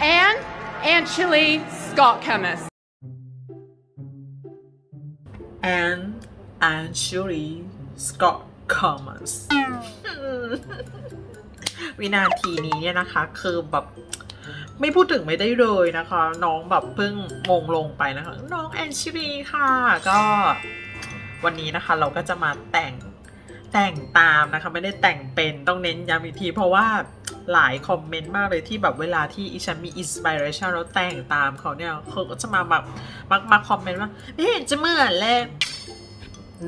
Anne Anchili Scott Chemist. and and Shuri Scott Commons วินาทีนี้เนี่ยนะคะคือแบบไม่พูดถึงไม่ได้เลยนะคะ น้องแบบเพิ่งมงลงไปนะคะ น้องแอนชิรีค่ะ ก็วันนี้นะคะเราก็จะมาแต่ง แต่งตามนะคะไม่ได้แต่งเป็นต้องเน้นย้ำอีกทีเพราะว่าหลายคอมเมนต์มากเลยที่แบบเวลาที่อีฉันมีอินสปิเรชันแล้วแต่งตามเขาเนี่ยเขาก็จะมาแบบมักมาคอมเมนต์ว่าไม่เห็นจะเหมือนเลย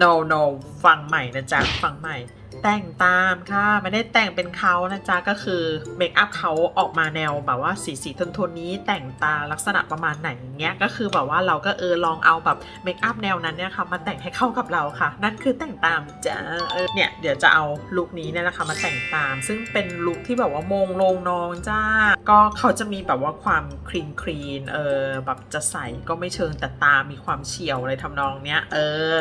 no no ฟังใหม่นะจ๊ะ ฟังใหม่ แต่งตามค่ะ ไม่ได้แต่งเป็นเขานะจ๊ะ ก็คือเมคอัพเขาออกมาแนวแบบว่าสีสีโทนๆนี้แต่งตาลักษณะประมาณไหนเงี้ยก็คือแบบว่าเราก็เออลองเอาแบบเมคอัพแนวนั้นเนี่ยค่ะมาแต่งให้เข้ากับเราค่ะ นั่นคือแต่งตามจ้ะเออเนี่ยเดี๋ยวจะเอาลุคนี้เนี่ยนะคะมาแต่งตาม ซึ่งเป็นลุคที่แบบว่ามงลงนองจ้า ก็เขาจะมีแบบว่าความคลีนคลีนเออแบบจะใสก็ไม่เชิงแต่ตามีความเฉียวอะไรทำนองเนี้ยเออ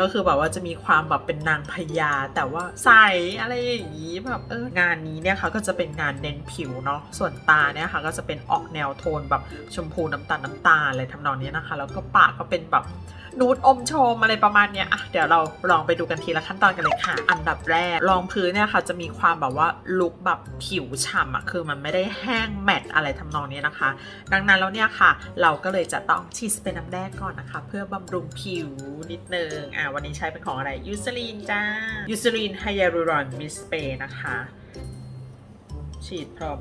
ก็คือแบบว่าจะมีความแบบเป็นนางพญาแต่ว่าใสอะไรอย่างนี้แบบเอองานนี้เนี่ยค่ะก็จะเป็นงานเน้นผิวเนาะส่วนตาเนี่ยค่ะก็จะเป็นออกแนวโทนแบบชมพูน้ำตาลน้ำตาลอะไรทำนองนี้นะคะ แล้วก็ปากก็เป็นแบบ นูดอมชมอะไรประมาณเนี้ยอะเดี๋ยวเราลองไปดูกันทีละขั้นตอนกันเลยค่ะ อันดับแรกรองพื้นเนี่ยค่ะจะมีความแบบว่าลุคแบบผิวฉ่ำอะคือมันไม่ได้แห้งแมตต์อะไรทำนองนี้นะคะ ดังนั้นแล้วเนี่ยค่ะ เราก็เลยจะต้องฉีดสเปรย์น้ำแรกก่อนนะคะ เพื่อบำรุงผิวนิดนึงอ่าวันนี้ใช้เป็นของอะไรยูซลีนจ้ายูซลีนไฮยาลูรอนมิสเปรย์นะคะฉีดพร้อม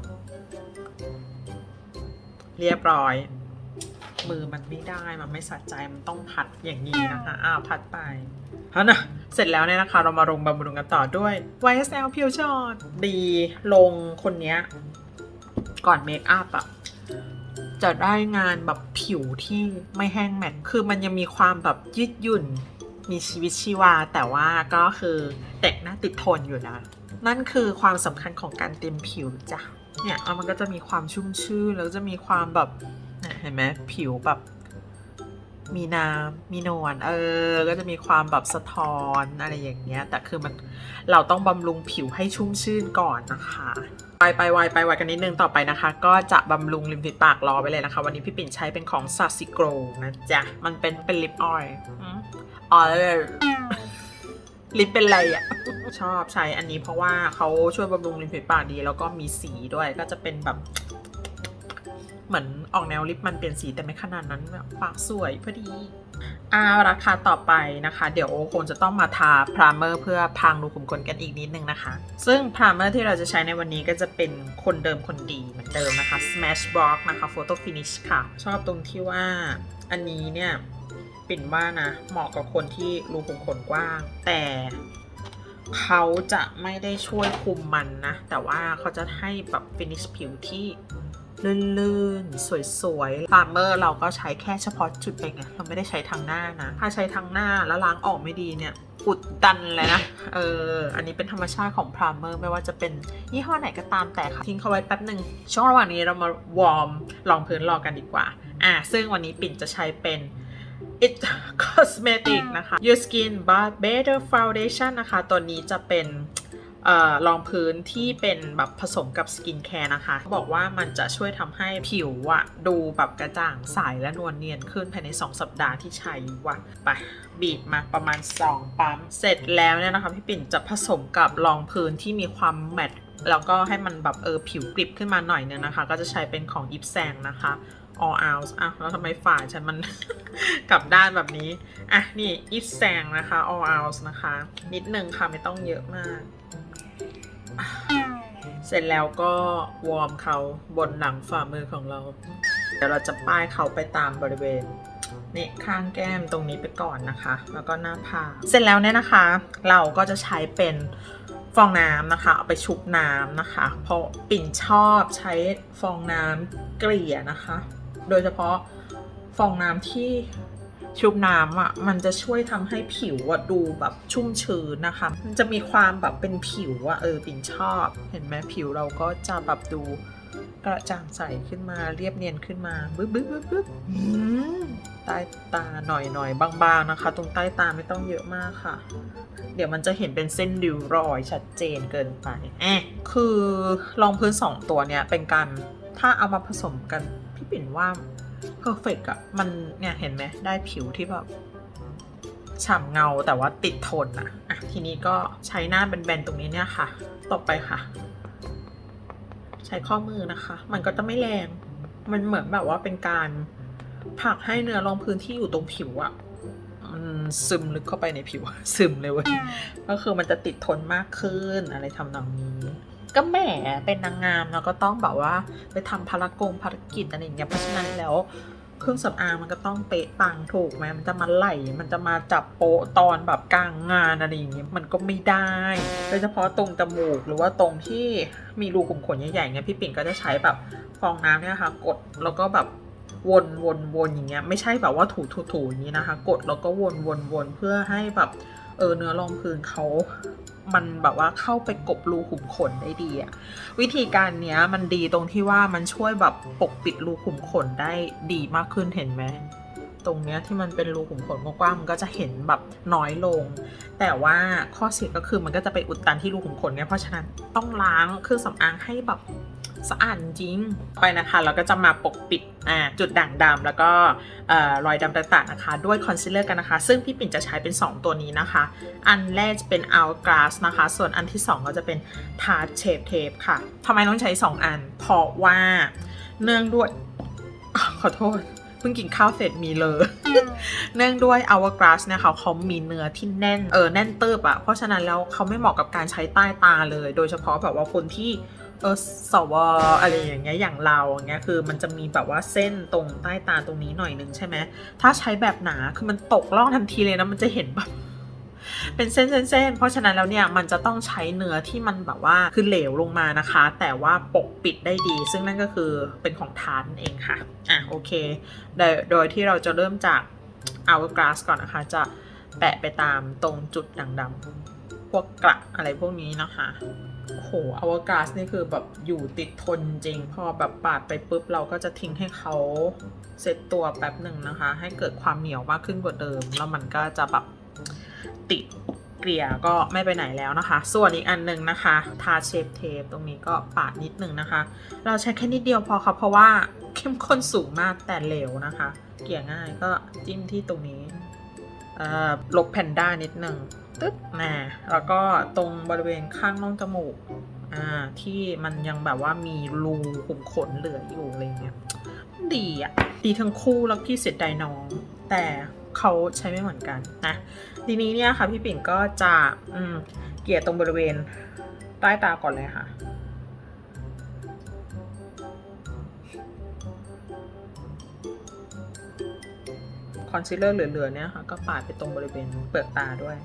เรียบร้อย มือมันไม่ได้มันไม่สะใจมันต้องพัดอย่างนี้นะคะอ้าวพัดไปฮะนะเสร็จแล้วเนี่ยนะคะ เรามาลงบำรุงกันต่อด้วย YSL Pure s h o t ดีลงคนเนี้ย ก่อนเมคอัพอะจะได้งานแบบผิวที่ไม่แห้งแมตคือมันยังมีความแบบยืดหยุ่น มีชีวิตชีวา แต่ว่าก็คือแต่งหน้าติดทนอยู่นะ นั่นคือความสำคัญของการเตรียมผิวจ้ะเนี่ยแล้วมันก็จะมีความชุ่มชื่นแล้วจะมีความแบบ เห็นไหมผิวแบบมีน้ำมีนวลเออ ก็จะมีความแบบสะท้อนอะไรอย่างเงี้ย แต่คือมันเราต้องบำรุงผิวให้ชุ่มชื่นก่อนนะคะ ไปไปไวไปไวกันนิดนึงต่อไปนะคะ ก็จะบำรุงริมฝีปากรอไปเลยนะคะ วันนี้พี่ปิ่นใช้เป็นของซาซิโกรนะจ๊ะ มันเป็นเป็นลิปออยล์ออยล์ลิปเป็นไรอะ่ะ ชอบใช้อันนี้เพราะว่าเขาช่วยบำรุงริมฝีปากดี แล้วก็มีสีด้วยก็จะเป็นแบบ เหมือนออกแนวลิปมันเปลี่ยนสีแต่ไม่ขนาดนั้นแบบปากสวยพอดีอาราคาต่อไปนะคะ เดี๋ยวโอคงจะต้องมาทาพรามเมอร์เพื่อพรางรูขุมขนกันอีกนิดนึงนะคะ ซึ่งพรามเมอร์ที่เราจะใช้ในวันนี้ก็จะเป็นคนเดิมคนดีเหมือนเดิมนะคะ Smash Block นะคะ Photo Finish ค่ะ ชอบตรงที่ว่าอันนี้เนี่ยปิ่นว่านะ เหมาะกับคนที่รูขุมขนกว้าง แต่เขาจะไม่ได้ช่วยคุมมันนะ แต่ว่าเขาจะให้แบบฟินิชผิวที่ ลื่นๆ สวยๆฟาร์เมอร์เราก็ใช้แค่เฉพาะจุดเองไงเราไม่ได้ใช้ทางหน้านะ ถ้าใช้ทางหน้าแล้วล้างออกไม่ดีเนี่ยอุดตันเลยนะ เออ อันนี้เป็นธรรมชาติของพรามเมอร์ไม่ว่าจะเป็นยี่ห้อไหนก็ตามแต่ค่ะ ทิ้งเขาไว้แป๊บหนึ่ง ช่วงระหว่างนี้เรามาวอร์มรองพื้นรอกันดีกว่า อะซึ่งวันนี้ปิ่นจะใช้เป็น It Cosmetic นะคะ Your Skin But Better Foundation นะคะ ตัวนี้จะเป็น รองพื้นที่เป็นแบบผสมกับสกินแคร์นะคะเขาบอกว่ามันจะช่วยทำให้ผิวอะดูแบบกระจ่างใสและนวลเนียนขึ้นภายใน 2 สัปดาห์ที่ใช้ว่ะไปบีบมาประมาณ 2 ปั๊ม เสร็จแล้วเนี่ยนะคะ พี่ปิ่นจะผสมกับรองพื้นที่มีความแมตต์แล้วก็ให้มันแบบเออผิวกริบขึ้นมาหน่อยเนึงนะคะ ก็จะใช้เป็นของอิฟแซงนะคะ all out อะแล้วทำไมฝ่าฉันมัน กลับด้านแบบนี้ อะ นี่อิฟแซงนะคะ all out นะคะ นิดนึงค่ะ ไม่ต้องเยอะมาก เสร็จแล้วก็วอร์มเขาบนหลังฝ่ามือของเรา เดี๋ยวเราจะป้ายเขาไปตามบริเวณนี่ข้างแก้มตรงนี้ไปก่อนนะคะ แล้วก็หน้าผากเสร็จแล้วเนี่ยนะคะ เราก็จะใช้เป็นฟองน้ำนะคะ เอาไปชุบน้ำนะคะ เพราะปิ่นชอบใช้ฟองน้ำเกลี่ยนะคะ โดยเฉพาะฟองน้ำที่ ชุบน้ำอะมันจะช่วยทำให้ผิวอะดูแบบชุ่มชื้นนะคะ มันจะมีความแบบเป็นผิวอะเออปิ่นชอบ เห็นไหมผิวเราก็จะแบบดูกระจ่างใสขึ้นมาเรียบเนียนขึ้นมาบึ๊บบึ๊บบึ๊บบึ๊บใต้ตาหน่อยหน่อยบางๆนะคะ ตรงใต้ตาไม่ต้องเยอะมากค่ะ เดี๋ยวมันจะเห็นเป็นเส้นริ้วรอยชัดเจนเกินไปแอะคือรองพื้นสองตัวเนี้ยเป็นการถ้าเอามาผสมกันพี่ปิ่นว่า เพอร์เฟกอะมันเนี่ยเห็นไหมได้ผิวที่แบบฉ่ำเงาแต่ว่าติดทนอะอะทีนี้ก็ใช้หน้าแบนๆตรงนี้เนี่ยค่ะตบไปค่ะ ใช้ข้อมือนะคะ มันก็จะไม่แรง มันเหมือนแบบว่าเป็นการผลักให้เนื้อรองพื้นที่อยู่ตรงผิวอะมันซึมลึกเข้าไปในผิวซึมเลยเว้ยก็คือมันจะติดทนมากขึ้นอะไรทำนองนี้ ก็แหมเป็นนางงามแล้วก็ต้องแบบว่าไปทำภารกงภารกิจอะไรอย่างเงี้ยเพราะฉะนั้นแล้วเครื่องสำอางมันก็ต้องเป๊ะปังถูกไหมมันจะมาไหล มันจะมาจับโปะตอนแบบกลางงานอะไรอย่างเงี้ยมันก็ไม่ได้โดยเฉพาะตรงจมูกหรือว่าตรงที่มีรูขุมขนใหญ่ๆเงี้ยพี่ปิ่นก็จะใช้แบบฟองน้ำเนี่ยค่ะกดแล้วก็แบบวนวนวนอย่างเงี้ยไม่ใช่แบบว่าถูถูถูอย่างนี้นะคะ กดแล้วก็วนวนวนเพื่อให้แบบเออเนื้อรองพื้นเขา มันแบบว่าเข้าไปกบรูขุมขนได้ดีอะวิธีการเนี้ยมันดีตรงที่ว่ามันช่วยแบบปกปิดรูขุมขนได้ดีมากขึ้นเห็นไหมตรงเนี้ยที่มันเป็นรูขุมขนกว้างๆมันก็จะเห็นแบบน้อยลง แต่ว่าข้อเสียก็คือมันก็จะไปอุดตันที่รูขุมขนเนี้ยเพราะฉะนั้นต้องล้างเครื่องสำอางให้แบบ สะอาดจริงไปนะคะเราก็จะมาปกปิดอ่าจุดด่างดำแล้วก็เอ่อรอยดำต่างๆนะคะ ด้วยคอนซีลเลอร์กันนะคะ ซึ่งพี่ปิ่นจะใช้เป็น 2 ตัวนี้นะคะ อันแรกจะเป็น Hourglass นะคะ ส่วนอันที่ 2 ก็จะเป็น Tarte Shape Tape ค่ะทำไมต้องใช้ 2 อัน เพราะว่าเนื่องด้วยขอโทษเพิ่งกินข้าวเสร็จมีเลย เนื่องด้วย hourglass เนี่ยค่ะเขามีเนื้อที่แน่น เออแน่นเติบอะเพราะฉะนั้นแล้วเขาไม่เหมาะกับการใช้ใต้ตาเลย โดยเฉพาะแบบว่าคนที่ เออสวอะไรอย่างเงี้ยอย่างเราอย่างเงี้ยคือมันจะมีแบบว่าเส้นตรงใต้ตาตรงนี้หน่อยนึงใช่ไหมถ้าใช้แบบหนาคือมันตกล่องทันทีเลยนะมันจะเห็นแบบเป็นเส้นเส้นเพราะฉะนั้นแล้วเนี่ยมันจะต้องใช้เนื้อที่มันแบบว่าคือเหลวลงมานะคะ แต่ว่าปกปิดได้ดี ซึ่งนั่นก็คือเป็นของทานนเองค่ะ อะโอเค โดยโดยที่เราจะเริ่มจาก hourglass ก่อนนะคะ จะแปะไปตามตรงจุดด่างดำ พวกกระอะไรพวกนี้นะคะโอ้โห hourglass นี่คือแบบอยู่ติดทนจริง พอแบบปาดไปปุ๊บเราก็จะทิ้งให้เขาเซตตัวแป๊บหนึ่งนะคะ ให้เกิดความเหนียวมากขึ้นกว่าเดิม แล้วมันก็จะแบบติดเกลี่ยก็ไม่ไปไหนแล้วนะคะ ส่วนอีกอันหนึ่งนะคะ ทาเชฟเทปตรงนี้ก็ปาดนิดนึงนะคะ เราใช้แค่นิดเดียวพอค่ะเพราะว่าเข้มข้นสูงมากแต่เหลวนะคะ เกลี่ยง่ายก็จิ้มที่ตรงนี้ลบแพนด้านิดนึง ตึ๊บนะแล้วก็ตรงบริเวณข้างน่องจมูกอ่าที่มันยังแบบว่ามีรูขุมขนเหลืออยู่อะไรเงี้ยดีอะ ดีทั้งคู่แล้วพี่เสียดายน้อง แต่เขาใช้ไม่เหมือนกันนะทีนี้เนี่ยค่ะพี่ปิ่นก็จะอืมเกี่ยตรงบริเวณใต้ตาก่อนเลยค่ะคอนซีลเลอร์เหลือๆเนี่ยค่ะก็ปาดไปตรงบริเวณเปลือกตาด้วย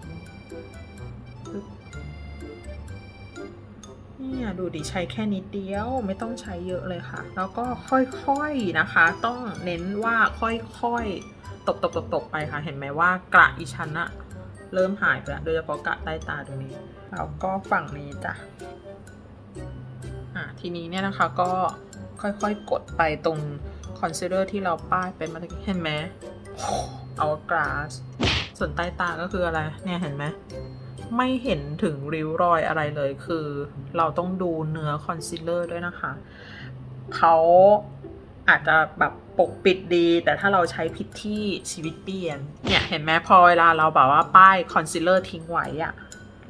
เนี่ยดูดิใช้แค่นิดเดียวไม่ต้องใช้เยอะเลยค่ะ แล้วก็ค่อยๆนะคะ ต้องเน้นว่าค่อยๆ ตบๆๆๆไปค่ะ เห็นไหมว่ากระอีชั้นอะเริ่มหายไปแล้วโดยเฉพาะกระใต้ตาตรงนี้ แล้วก็ฝั่งนี้จ้ะอะทีนี้เนี่ยนะคะก็ค่อยๆกดไปตรงคอนซีลเลอร์ที่เราป้ายไปเมื่อกี้เห็นไหมเอากราสส่วนใต้ตาก็คืออะไร เนี่ยเห็นไหม ไม่เห็นถึงริ้วรอยอะไรเลย คือเราต้องดูเนื้อคอนซีลเลอร์ด้วยนะคะ เขาอาจจะแบบปกปิดดี แต่ถ้าเราใช้ผิดที่ชีวิตเปลี่ยน เนี่ยเห็นไหมพอเวลาเราแบบว่าป้ายคอนซีลเลอร์ทิ้งไว้อะ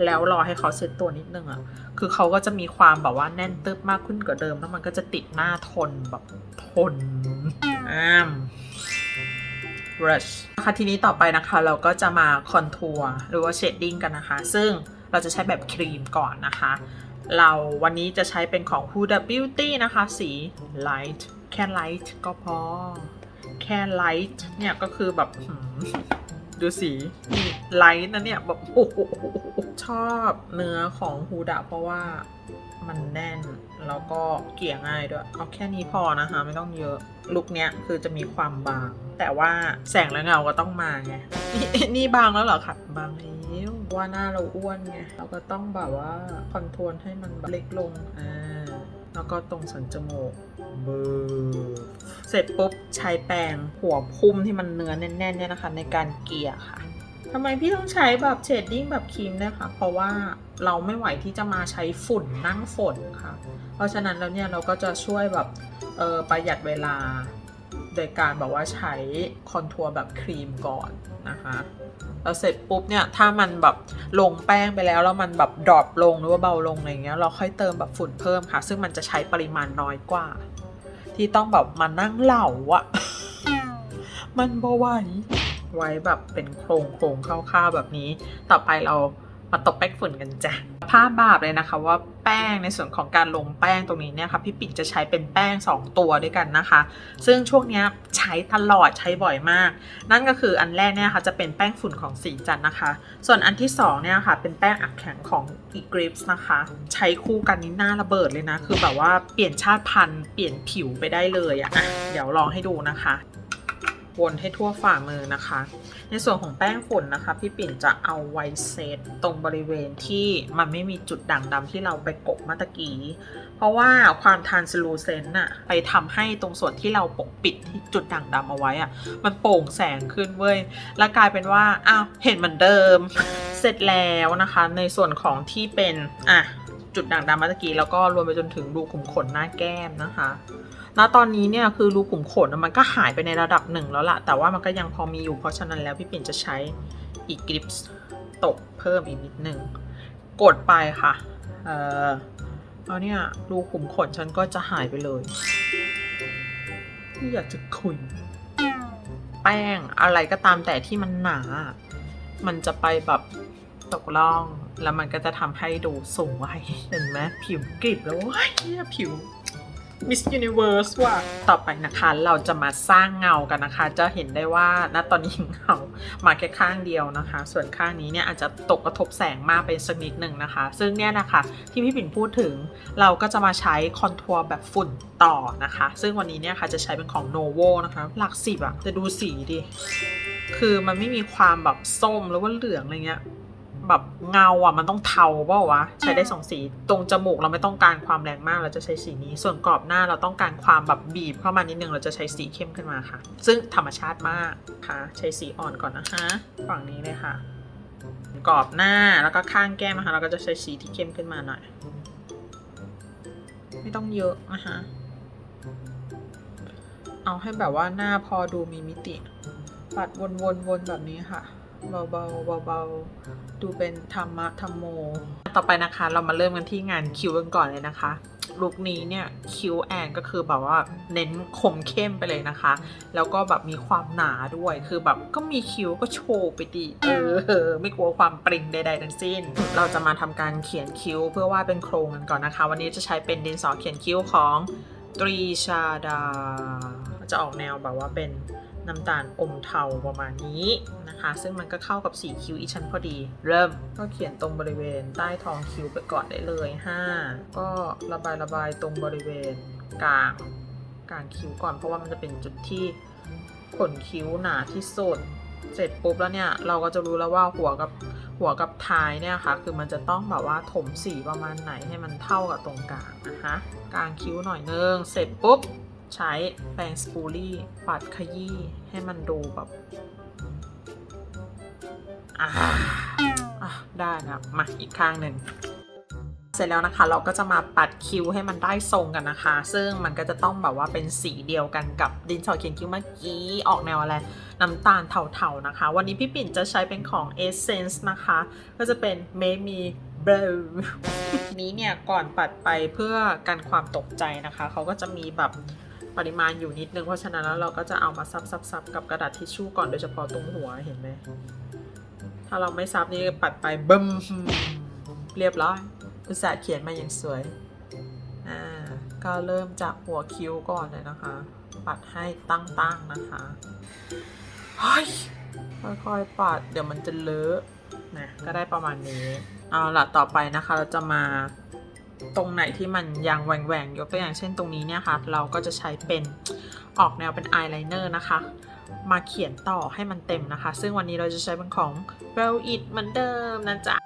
แล้วรอให้เขาเซตตัวนิดนึงอะคือเขาก็จะมีความแบบว่าแน่นตึบมากขึ้นกว่าเดิม แล้วมันก็จะติดหน้าทนแบบทนอ้าม brush นะคะทีนี้ต่อไปนะคะเราก็จะมาคอนทัวร์หรือว่าเชดดิ้งกันนะคะ ซึ่งเราจะใช้แบบครีมก่อนนะคะ เราวันนี้จะใช้เป็นของ Huda Beauty นะคะ สี light แค่ light ก็พอ แค่ light เนี่ยก็คือแบบดูสีไลท์นะเนี่ยแบบโอ้โหชอบเนื้อของฮูดะเพราะว่ามันแน่น แล้วก็เกี่ยง่ายด้วย เอาแค่นี้พอนะคะ ไม่ต้องเยอะ ลุคเนี้ยคือจะมีความบาง แต่ว่าแสงและเงาก็ต้องมาไงนี่นี่บางแล้วเหรอคะบางแล้วว่าหน้าเราอ้วนไงเราก็ต้องแบบว่าคอนทัวร์ให้มันเล็กลงอ่าแล้วก็ตรงสันจมูกเบอร์เสร็จปุ๊บใช้แปรงหัวพุ่มที่มันเนื้อแน่นๆเนี่ยนะคะ ในการเกลี่ยค่ะทำไมพี่ต้องใช้แบบเชดดิ้งแบบครีมเนี่ยคะเพราะว่าเราไม่ไหวที่จะมาใช้ฝุ่นนั่งฝนค่ะ เพราะฉะนั้นแล้วเนี่ยเราก็จะช่วยแบบ เออประหยัดเวลา โดยการแบบว่าใช้คอนทัวร์แบบครีมก่อนนะคะแล้วเสร็จปุ๊บเนี่ยถ้ามันแบบลงแป้งไปแล้วแล้วมันแบบดรอปลงหรือว่าเบาลงอะไรเงี้ยเราค่อยเติมแบบฝุ่นเพิ่มค่ะ ซึ่งมันจะใช้ปริมาณน้อยกว่า ที่ต้องแบบมานั่งเหล่าอะมันบ่ไหวไว้แบบเป็นโครงโครงคร่าวๆแบบนี้ ต่อไปเรา มาตบแป้งฝุ่นกันจ้ะภาพบาปเลยนะคะว่าแป้งในส่วนของการลงแป้งตรงนี้เนี่ยค่ะพี่ปิ่นจะใช้เป็นแป้ง 2 ตัวด้วยกันนะคะ ซึ่งช่วงนี้ใช้ตลอดใช้บ่อยมาก นั่นก็คืออันแรกเนี่ยค่ะจะเป็นแป้งฝุ่นของสีจันนะคะ ส่วนอันที่สองเนี่ยค่ะเป็นแป้งอักแข็งของ e g r i p s นะคะ ใช้คู่กันนี่หน้าระเบิดเลยนะ คือแบบว่าเปลี่ยนชาติพันธุ์เปลี่ยนผิวไปได้เลยอะอะเดี๋ยวลองให้ดูนะคะวนให้ทั่วฝ่ามือนะคะ ในส่วนของแป้งฝุ่นนะคะ พี่ปิ่นจะเอาไว้เซตตรงบริเวณที่มันไม่มีจุดด่างดำที่เราไปกบเมื่อตะกี้ เพราะว่าความทานสลูเซนต์น่ะไปทำให้ตรงส่วนที่เราปกปิดที่จุดด่างดำเอาไว้อะมันโปร่งแสงขึ้นเว้ย แล้วกลายเป็นว่าอ้าวเห็นเหมือนเดิม เสร็จแล้วนะคะ ในส่วนของที่เป็นอะจุดด่างดำเมื่อตะกี้แล้วก็รวมไปจนถึงรูขุมขนหน้าแก้มนะคะ ณตอนนี้เนี่ยคือรูขุมขนมันก็หายไปในระดับหนึ่งแล้วล่ะแต่ว่ามันก็ยังพอมีอยู่เพราะฉะนั้นแล้วพี่ปิ่นจะใช้อีกกริปส์ตกเพิ่มอีกนิดหนึ่งกดไปค่ะ เออเอาเนี่ยรูขุมขนฉันก็จะหายไปเลยไม่อยากจะคุยแป้งอะไรก็ตามแต่ที่มันหนา มันจะไปแบบตกล่อง แล้วมันก็จะทำให้ดูสูงไว้เห็นไหมผิวกริบแล้วว้าย เนี่ยผิว Miss Universe ว่ะต่อไปนะคะเราจะมาสร้างเงากันนะคะ จะเห็นได้ว่าณตอนนี้เงามาแค่ข้างเดียวนะคะ ส่วนข้างนี้เนี่ยอาจจะตกกระทบแสงมากไปสักนิดหนึ่งนะคะ ซึ่งเนี่ยนะคะที่พี่ปิ่นพูดถึง เราก็จะมาใช้คอนทัวร์แบบฝุ่นต่อนะคะ ซึ่งวันนี้เนี่ยค่ะจะใช้เป็นของ Novo นะคะ หลักสิบอะจะดูสีดิคือมันไม่มีความแบบส้มหรือว่าเหลืองอะไรเงี้ย แบบเงาอะมันต้องเทาเปล่าวะใช้ได้สองสี ตรงจมูกเราไม่ต้องการความแรงมากเราจะใช้สีนี้ ส่วนกรอบหน้าเราต้องการความแบบบีบเข้ามานิดนึงเราจะใช้สีเข้มขึ้นมาค่ะ ซึ่งธรรมชาติมากค่ะ ใช้สีอ่อนก่อนนะคะฝั่งนี้เลยค่ะ กรอบหน้าแล้วก็ข้างแก้มนะคะ เราก็จะใช้สีที่เข้มขึ้นมาหน่อย ไม่ต้องเยอะนะคะเอาให้แบบว่าหน้าพอดูมีมิติ ปัดวนๆๆแบบนี้ค่ะ เบาๆเบาๆดูเป็นธรรมะธรรมโม ต่อไปนะคะเรามาเริ่มกันที่งานคิ้วกันก่อนเลยนะคะลุคนี้เนี่ยคิ้วแอนก็คือแบบว่าเน้นคมเข้มไปเลยนะคะ แล้วก็แบบมีความหนาด้วยคือแบบก็มีคิ้วก็โชว์ไปดีเออไม่กลัวความปริงใดๆทั้งสิ้น เราจะมาทำการเขียนคิ้วเพื่อว่าเป็นโครงกันก่อนนะคะ วันนี้จะใช้เป็นดินสอเขียนคิ้วของตรีชาดา จะออกแนวแบบว่าเป็น น้ำตาลอมเทาประมาณนี้นะคะ ซึ่งมันก็เข้ากับสีคิ้วอีชั้นพอดี เริ่มก็เขียนตรงบริเวณใต้ท้องคิ้วไปก่อนได้เลย 5 ก็ระบายระบายตรงบริเวณกลางกลางคิ้วก่อน เพราะว่ามันจะเป็นจุดที่ขนคิ้วหนาที่สุดเสร็จปุ๊บแล้วเนี่ยเราก็จะรู้แล้วว่าหัวกับหัวกับท้ายเนี่ยค่ะคือมันจะต้องแบบว่าถมสีประมาณไหนให้มันเท่ากับตรงกลางนะคะกลางคิ้วหน่อยนึงเสร็จปุ๊บ ใช้แปรงสปูลี่ปัดขยี้ให้มันดูแบบอ่าอะได้นะมาอีกข้างหนึ่งเสร็จแล้วนะคะ เราก็จะมาปัดคิ้วให้มันได้ทรงกันนะคะ ซึ่งมันก็จะต้องแบบว่าเป็นสีเดียวกันกับดินสอเขียนคิ้วเมื่อกี้ออกแนวอะไรน้ำตาลเทาๆนะคะ วันนี้พี่ปิ่นจะใช้เป็นของ Essence นะคะ ก็จะเป็น Make Me Blue นี้เนี่ยก่อนปัดไปเพื่อกันความตกใจนะคะ เขาก็จะมีแบบ ปริมาณอยู่นิดนึง เพราะฉะนั้นแล้วเราก็จะเอามาซับๆกับกระดาษทิชชู่ก่อนโดยเฉพาะตรงหัวเห็นไหม ถ้าเราไม่ซับนี่ปัดไปบึ้มเรียบร้อยอุตส่าห์เขียนมาอย่างสวย อ่า ก็เริ่มจากหัวคิ้วก่อนเลยนะคะ ปัดให้ตั้งๆนะคะเฮ้ยค่อยๆปัดเดี๋ยวมันจะเลอะนะก็ได้ประมาณนี้ เอาละต่อไปนะคะเราจะมา ตรงไหนที่มันยังแหว่งๆยกตัวอย่างเช่นตรงนี้เนี่ยค่ะ เราก็จะใช้เป็นออกแนวเป็นอายไลเนอร์นะคะ มาเขียนต่อให้มันเต็มนะคะ ซึ่งวันนี้เราจะใช้เป็นของ w e l l It เหมือนเดิมนะจ๊ะ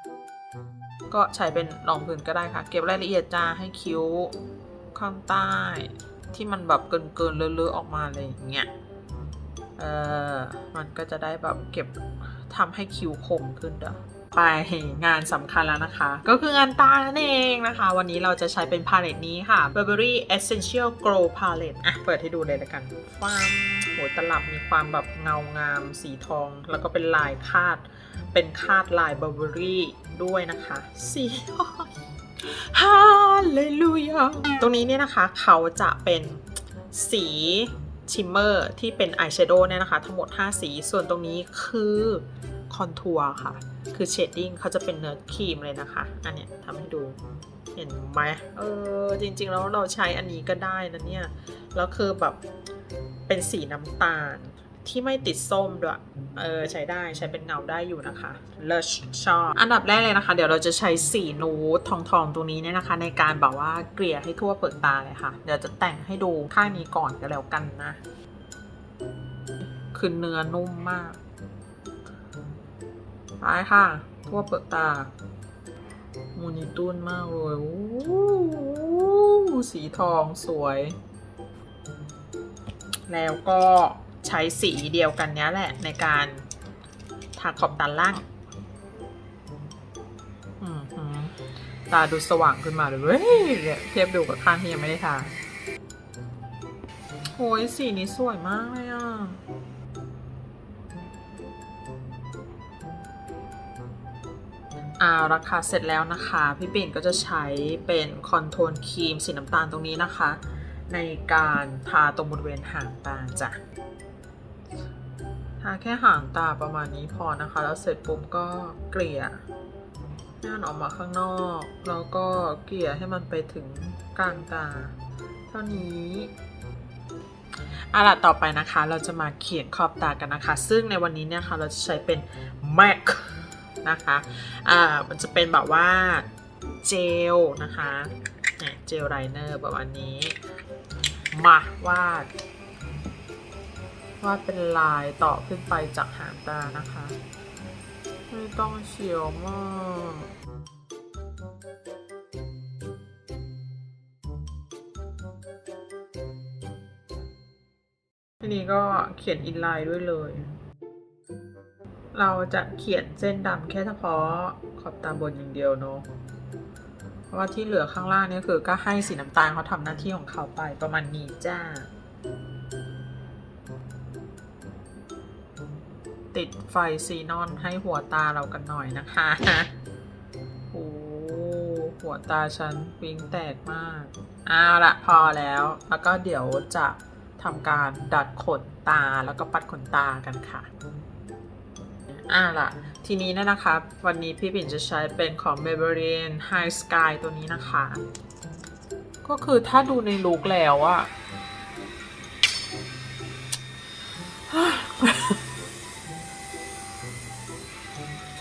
ก็ใช้เป็นรองพื้นก็ได้ค่ะ เก็บรายละเอียดจ้าให้คิ้วข้างใต้ ที่มันแบบเกินเกินๆเลอะๆออกมาเลยอย่างเงี้ย เออมันก็จะได้แบบเก็บ ทำให้คิ้วคมขึ้นด้วยไปงานสำคัญแล้วนะคะ ก็คืองานตานั่นเองนะคะ วันนี้เราจะใช้เป็นพาเลตนี้ค่ะ Burberry Essential Glow Palette อะ เปิดให้ดูเลยละกันความโหตลับมีความแบบเงางาม สีทอง แล้วก็เป็นลายคาด เป็นคาดลาย Burberry ด้วยนะคะ สีฮาเลลูยาตรงนี้เนี่ยนะคะ เขาจะเป็นสี ชิมเมอร์ที่เป็นอายแชโดว์เนี่ยนะคะ ทั้งหมด 5 สี ส่วนตรงนี้คือคอนทัวร์ค่ะ คือเชดดิ้งเขาจะเป็นเนื้อครีมเลยนะคะ อันเนี้ยทำให้ดูเห็นไหมเออ จริงๆ แล้วเราใช้อันนี้ก็ได้นะเนี่ย แล้วคือแบบเป็นสีน้ำตาล ที่ไม่ติดส้มด้วย เออ ใช้ได้ใช้เป็นเงาได้อยู่นะคะเลิชชอบอันดับแรกเลยนะคะ เดี๋ยวเราจะใช้สีนูดทองทองๆตรงนี้เนี่ยนะคะ ในการแบบว่าเกลี่ยให้ทั่วเปลือกตาเลยค่ะ เดี๋ยวจะแต่งให้ดูข้างนี้ก่อนก็แล้วกันนะ คือเนื้อนุ่มมากไปค่ะ ทั่วเปลือกตามูนิตุนมากเลยสีทองสวย แล้วก็ ใช้สีเดียวกันนี้แหละในการทาขอบตาล่างตาดูสว่างขึ้นมาเลยเว้ยเทียบดูกับข้างที่ยังไม่ได้ทาโอ้ยสีนี้สวยมากเลยอะอ่าราคาเสร็จแล้วนะคะ พี่ปิ่นก็จะใช้เป็นคอนโทรลครีมสีน้ำตาลตรงนี้นะคะ ในการทาตรงบริเวณหางตาจ้ะ ทาแค่หางตาประมาณนี้พอนะคะ แล้วเสร็จปุ๊บก็เกลี่ยให้มันออกมาข้างนอก แล้วก็เกลี่ยให้มันไปถึงกลางตา เท่านี้อาล่ะต่อไปนะคะเราจะมาเขียนขอบตากันนะคะ ซึ่งในวันนี้เนี่ยค่ะเราจะใช้เป็น MAC นะคะอ่ามันจะเป็นแบบว่าเจลนะคะเนี่ยเจลไลเนอร์แบบอันนี้ มาวาด วาดเป็นลายต่อขึ้นไปจากหางตานะคะ ไม่ต้องเฉียวมากทีนี้ก็เขียนอินไลน์ด้วยเลย เราจะเขียนเส้นดำแค่เฉพาะขอบตาบนอย่างเดียวเนาะเพราะว่าที่เหลือข้างล่างนี่คือก็ให้สีน้ำตาลเขาทำหน้าที่ของเขาไปประมาณนี้จ้า ติดไฟซีนอนให้หัวตาเรากันหน่อยนะคะโอ้หัวตาฉันวิงแตกมากเอาละพอแล้ว แล้วก็เดี๋ยวจะทำการดัดขนตาแล้วก็ปัดขนตากันค่ะอ่าล่ะ ทีนี้เนยนะคะ วันนี้พี่ปิ่นจะใช้เป็นของ Maybelline High Sky ตัวนี้นะคะ ก็คือถ้าดูในลุคแล้วอะ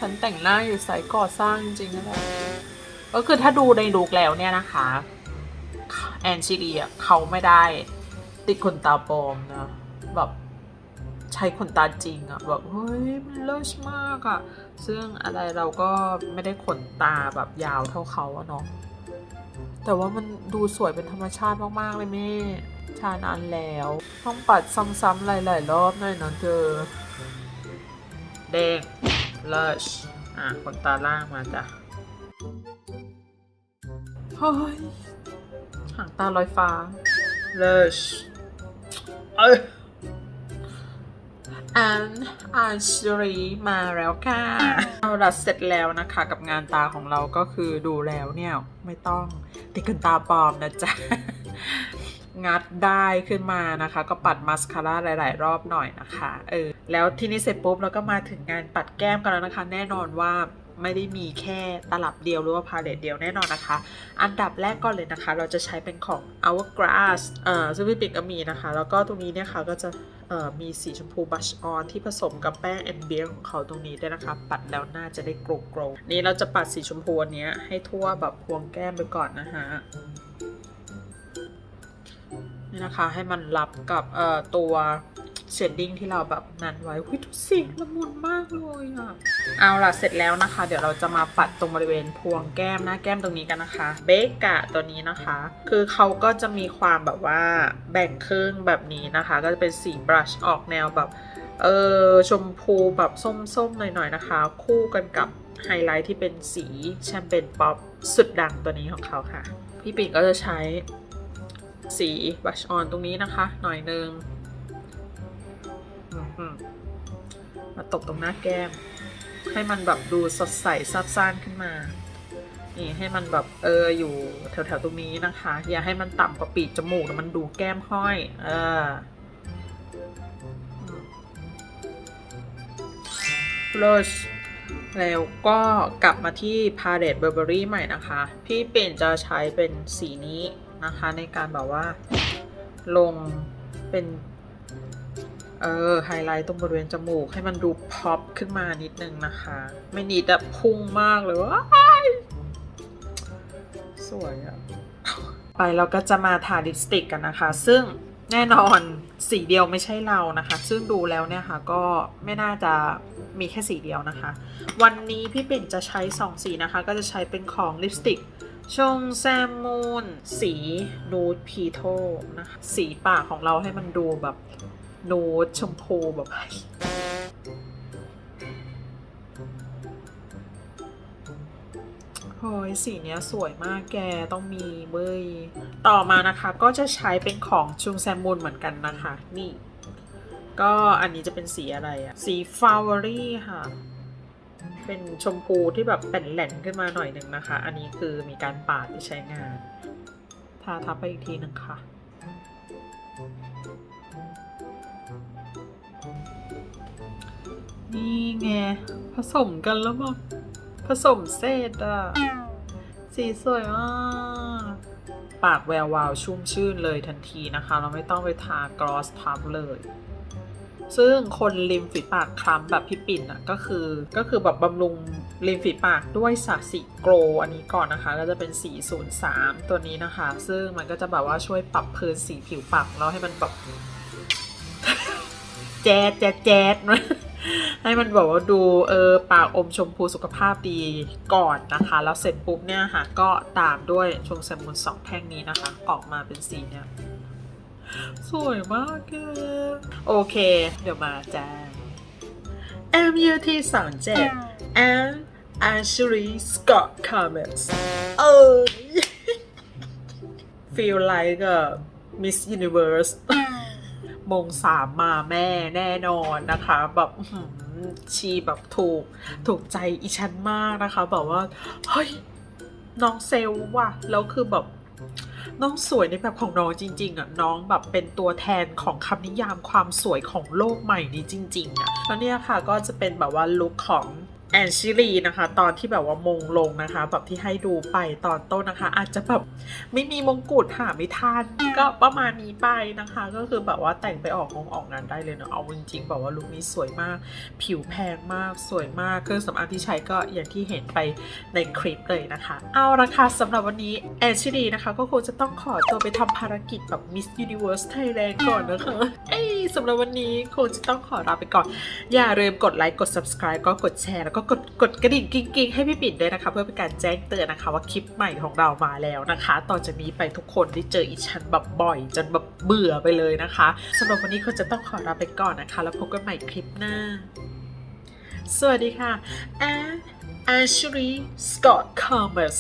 นแต่งหน้าอยู่สายก่อสร้างจริงๆนะก็คือถ้าดูในลุคแล้วเนี่ยนะคะ แอนชิลีอะเขาไม่ได้ติดขนตาปลอมนะแบบใช้ขนตาจริงอะแบบเฮ้ยมันเลิศมากอะซึ่งอะไรเราก็ไม่ได้ขนตาแบบยาวเท่าเขาอะเนาะแต่ว่ามันดูสวยเป็นธรรมชาติมากๆเลยแม่ชานานแล้ว ต้องปัดซ้ำๆหลายๆรอบหน่อยนะเธอแดง เลิศอะขนตาล่างมาจ้ะเฮ้ยหางตาลอยฟ้าเลิศเอ้ยอันอัญชรีมาแล้วค่ะเอาละเสร็จแล้วนะคะกับงานตาของเราก็คือดูแล้วเนี่ย ไม่ต้องติดขนตาปลอมนะจ๊ะ งัดได้ขึ้นมานะคะ ก็ปัดมาสคาร่าหลาย ๆ รอบหน่อยนะคะ เออ แล้วที่นี้เสร็จปุ๊บเราก็มาถึงงานปัดแก้มกันแล้วนะคะ แน่นอนว่าไม่ได้มีแค่ตลับเดียวหรือว่าพาเลตเดียวแน่นอนนะคะ อันดับแรกก่อนเลยนะคะ เราจะใช้เป็นของ Hourglass เอ่อซึ่งพี่ปิ๊กก็มีนะคะ แล้วก็ตรงนี้เนี่ยค่ะก็จะเอ่อมีสีชมพูบัชออนที่ผสมกับแป้งแอนเบียของเขาตรงนี้ด้วยนะคะ ปัดแล้วน่าจะได้โกลว์โกลว์นี่เราจะปัดสีชมพูอันเนี้ยให้ทั่วแบบพวงแก้มไปก่อนนะคะนี่นะคะให้มันรับกับเอ่อตัว เชดดิ้งที่เราแบบนั้นไว้วิทุสิละมุนมากเลยอะ เอาล่ะเสร็จแล้วนะคะ เดี๋ยวเราจะมาปัดตรงบริเวณพวงแก้มหน้าแก้มตรงนี้กันนะคะ เบกะตัวนี้นะคะ คือเขาก็จะมีความแบบว่าแบ่งครึ่งแบบนี้นะคะ ก็จะเป็นสีบรัชออกแนวแบบเออชมพูแบบส้มๆหน่อยๆนะคะ คู่กันกับไฮไลท์ที่เป็นสีแชมเปญป๊อปสุดดังตัวนี้ของเขาค่ะ พี่ปิ่นก็จะใช้สีบัชออนตรงนี้นะคะ หน่อยนึง มาตบตรงหน้าแก้ม ให้มันแบบดูสดใสซับซ่านขึ้นมา นี่ให้มันแบบเอออยู่แถวๆตรงนี้นะคะ อย่าให้มันต่ำกว่าปีกจมูกมันดูแก้มห้อย เออเลชแล้วก็กลับมาที่ Palette Burberry ใหม่นะคะ พี่เปลี่ยนจะใช้เป็นสีนี้นะคะในการแบบว่าลงเป็น เออไฮไลท์ตรงบริเวณจมูกให้มันดูพ็อปขึ้นมานิดนึงนะคะ ไม่นิดแบบพุ่งมากเลยว่าสวยอะไปเราก็จะมาทาลิปสติกกันนะคะ ซึ่งแน่นอนสีเดียวไม่ใช่เรานะคะ ซึ่งดูแล้วเนี่ยค่ะก็ไม่น่าจะมีแค่สีเดียวนะคะ วันนี้พี่ปิ่นจะใช้ 2 สีนะคะ ก็จะใช้เป็นของลิปสติกชงแซมมูนสีนูดพีโทนะคะสีปากของเราให้มันดูแบบ โนูดชมพูแบบโอ้ยสีเนี้ยสวยมากแกต้องมีเว้ยต่อมานะคะก็จะใช้เป็นของชุงแซมมูนเหมือนกันนะคะ นี่ ก็อันนี้จะเป็นสีอะไรอะสีฟาวอรี่ค่ะ เป็นชมพูที่แบบเป็นแหลนขึ้นมาหน่อยหนึ่งนะคะ อันนี้คือมีการปาดที่ใช้งาน ทาทับไปอีกทีหนึ่งค่ะ นี่ไง ผสมกันแล้วแบบผสมเศษอะ สีสวยมาก ปากแวววาวชุ่มชื่นเลยทันทีนะคะ เราไม่ต้องไปทากรอสทับเลย ซึ่งคนริมฝีปากคล้ำแบบพี่ปิ่นอะก็คือก็คือแบบบำรุงริมฝีปากด้วยสาสีโกลอันนี้ก่อนนะคะ ก็จะเป็นสี03 ตัวนี้นะคะ ซึ่งมันก็จะแบบว่าช่วยปรับพื้นสีผิวปากเราให้มันแบบแจ๊ดแจ๊ดแจ๊ด ให้มันแบบว่าดูเออปากอมชมพูสุขภาพดีก่อนนะคะ แล้วเสร็จปุ๊บเนี่ยค่ะ ก็ตามด้วยชงแซมมูนสองแท่งนี้นะคะ ออกมาเป็นสีเนี่ย สวยมากแกโอเค เดี๋ยวมาจ้า MUT 37 and Ashley Scott Comments เออ feel like a Miss Universe มงสามมาแม่แน่นอนนะคะ แบบชีแบบถูกถูกใจอีฉันมากนะคะแบบว่าเฮ้ยน้องเซลลว่ะแล้วคือแบบน้องสวยในแบบของน้องจริง ๆอะน้องแบบเป็นตัวแทนของคำนิยามความสวยของโลกใหม่นี้จริงๆอะแล้วเนี่ยค่ะก็จะเป็นแบบว่าลุคของ แอนชิลีนะคะ ตอนที่แบบว่ามงลงนะคะ แบบที่ให้ดูไปตอนต้นนะคะ อาจจะแบบไม่มีมงกุฎหาไม่ทันก็ประมาณนี้ไปนะคะ ก็คือแบบว่าแต่งไปออกงงออกงานได้เลยเนาะเอาจริงๆแบบว่าลุคนี้สวยมาก ผิวแพงมากสวยมากเครื่องสำอางที่ใช้ก็อย่างที่เห็นไปในคลิปเลยนะคะ เอาละค่ะสำหรับวันนี้แอนชิลีนะคะก็คงจะต้องขอตัวไปทำภารกิจแบบ Miss Universe Thailand ก่อนนะคะเอ้สำหรับวันนี้คงจะต้องขอลาไปก่อน อย่าลืมกดไลค์กด subscribe ก็กดแชร์แล้วก็กดกดกระดิ่งกิ๊งๆให้พี่ปิ่นด้วยนะคะ เพื่อเป็นการแจ้งเตือนนะคะ ว่าคลิปใหม่ของเรามาแล้วนะคะ ต่อจากนี้ไปทุกคนได้เจออีชันแบบบ่อย จนแบบเบื่อไปเลยนะคะสำหรับวันนี้ก็จะต้องขอลาไปก่อนนะคะ แล้วพบกันใหม่คลิปหน้า สวัสดีค่ะ and Ashley Scott Thomas